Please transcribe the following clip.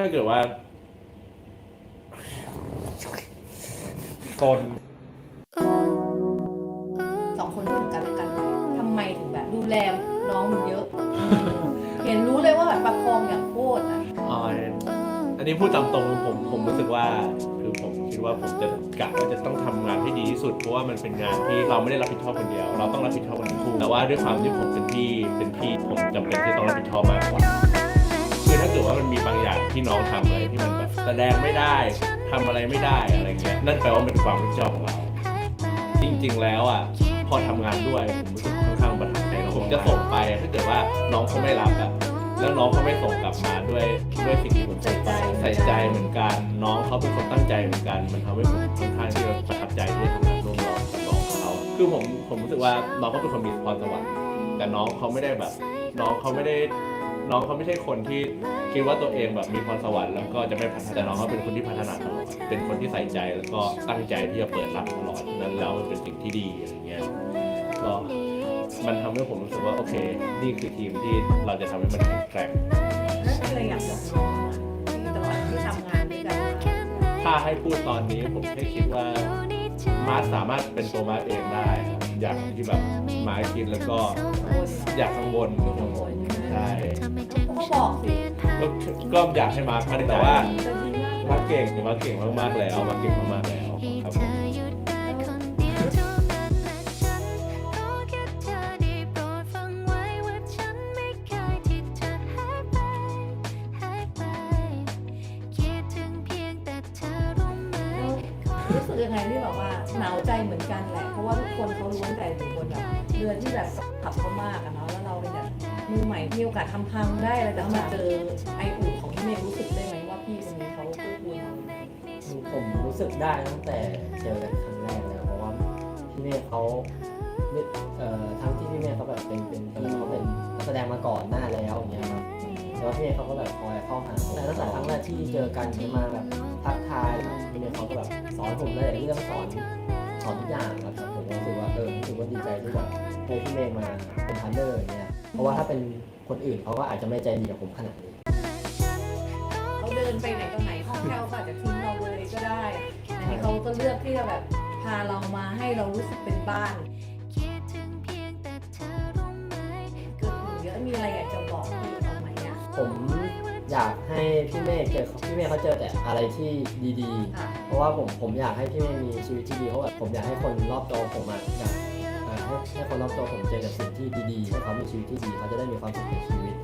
ถ้าเกิดว่าคนสองคนพูดถึงกันและกันทำไมถึงแบบดูแลน้องมันเยอะ เห็นรู้เลยว่าแบบประคองอย่างโคตรอะอ่าอันนี้พูดตามตรงผมผมรู้สึกว่าคือผมคิดว่าผมจะกะว่าจะต้องทำงานให้ดีที่สุดเพราะว่ามันเป็นงานที่เราไม่ได้รับผิดชอบคนเดียว เราต้องรับผิดชอบกันทั้งคู่แต่ว่าด้วยความที่ผมเป็นพี่เป็นพี่ผมจำเป็นที่ต้องรับผิดชอบมากกว่าคือถ้า เกิดว่ามันมีบางอย่างที่น้องทำอะไรที่มันแบบแสดงไม่ได้ทำอะไรไม่ได้อะไรเงี้ยนั่นแปลว่าเป็นความรับผิดชอบของเรา จริงๆแล้วอะพอทำงานด้วยผมรู้สึกค่อนข้างประทับใจน้องผมจะส่งไปถ้าเกิดว่าน้องเขาไม่รับอะแล้วน้องเขาไม่ส่งกลับมาด้วยด้วยสิ่งที่ผมส่งไปใส่ใจเหมือนกัน น้องเขาเป็นคนตั้งใจเหมือนกัน มันทำให้ผมค่อนข้างที่จะประทับใจที่ได้ทำงานร่วมน้องกับน้องเขาคือผมผมรู้สึกว่าน้องเขาเป็นคนมีพรสวรรค์แต่น้องเขาไม่ได้แบบ น้องเขาไม่ได้ น้องเขาไม่ใช่คนที่คิดว่าตัวเองแบบมีพรสวรรค์แล้วก็จะไม่พัฒนาแต่น้องเขาเป็นคนที่พัฒนาตลอดเป็นคนที่ใส่ใจแล้วก็ตั้งใจที่จะเปิดรับตลอดนั้นแล้วมันเป็นสิ่งที่ดีอะไรเงี้ยก็มันทำให้ผมรู้สึกว่าโอเค นี่คือทีมที่เราจะทำให้มันแข็งแกร่งนั่นคืออะไรอยากบอกน้องอะตลอดที่ทำงานด้วยกันมาถ้าให้พูดตอนนี้ผมแค่คิดว่ามาร์คสามารถเป็นตัวมาร์คเองได้ครับ อย่างที่แบบมาคิดแล้วก็คนอยากกังวลใช่เขาบอกสิก็ก็อยากให้มาร์คพัฒนาแต่ว่ามาเก่งมาเก่งมากๆแล้วมาเก่งมากๆแล้วครับผม รู้สึกยังไงที่แบบว่าหนาวใจเหมือนกันแหละเพราะว่าทุกคนเขาล้วนแต่เป็นคนแบบเรือที่แบบขับเขามากอะเนาะแล้วเราเป็นแบบมือใหม่ที่โอกาสทำพังได้อะไรแต่ถ้ามาเจอไออุ่นของพี่เมย์รู้สึกได้ไหมว่าพี่คนนี้เขาคู่ควรผมรู้สึกได้ตั้งแต่เจอกันครั้งแรกแล้วเพราะว่าพี่เมฆเขาเอ่อทั้งที่พี่เมฆเขาแบบเป็นเป็นเป็นเขาเป็นนักแสดงมาก่อนหน้าแล้วอย่างเงี้ยครับ แล้วพี่เมฆเขาก็แบบคอยเข้าหาแต่ตั้งแต่ครั้งแรกที่เจอกันมาแบบทักทายครับพี่เมฆเขาก็แบบสอนผมหลายเรื่องสอนสอนทุกอย่างครับผมรู้สึกว่าเออรู้สึกว่าดีใจที่แบบให้พี่เมฆมาเป็นพาร์ทเนอร์เงี้ยเพราะว่าถ้าเป็นคนอื่นเขาก็อาจจะไม่ใจดีกับผมขนาดนี้เขาเดินไปไหนก็ไหนห้องแถวก็อาจจะทิ้งเราเลยก็ได้อันนี้เขาก็เลือกที่จะแบบพาเรามาให้เรารู้สึกเป็นบ้าน ผมอยากให้พี่เมฆเจอพี่เมฆเขาเจอแต่อะไรที่ดีค่ะๆ เพราะว่าผมผมอยากให้พี่เมฆมีชีวิตที่ดีเพราะว่าผมอยากให้คนรอบตัวผมอะอยากอ่อให้ให้คนรอบตัวผมเจอแต่สิ่งที่ดีๆให้เขามีชีวิตที่ดีเขาจะได้มีความสุขในชีวิต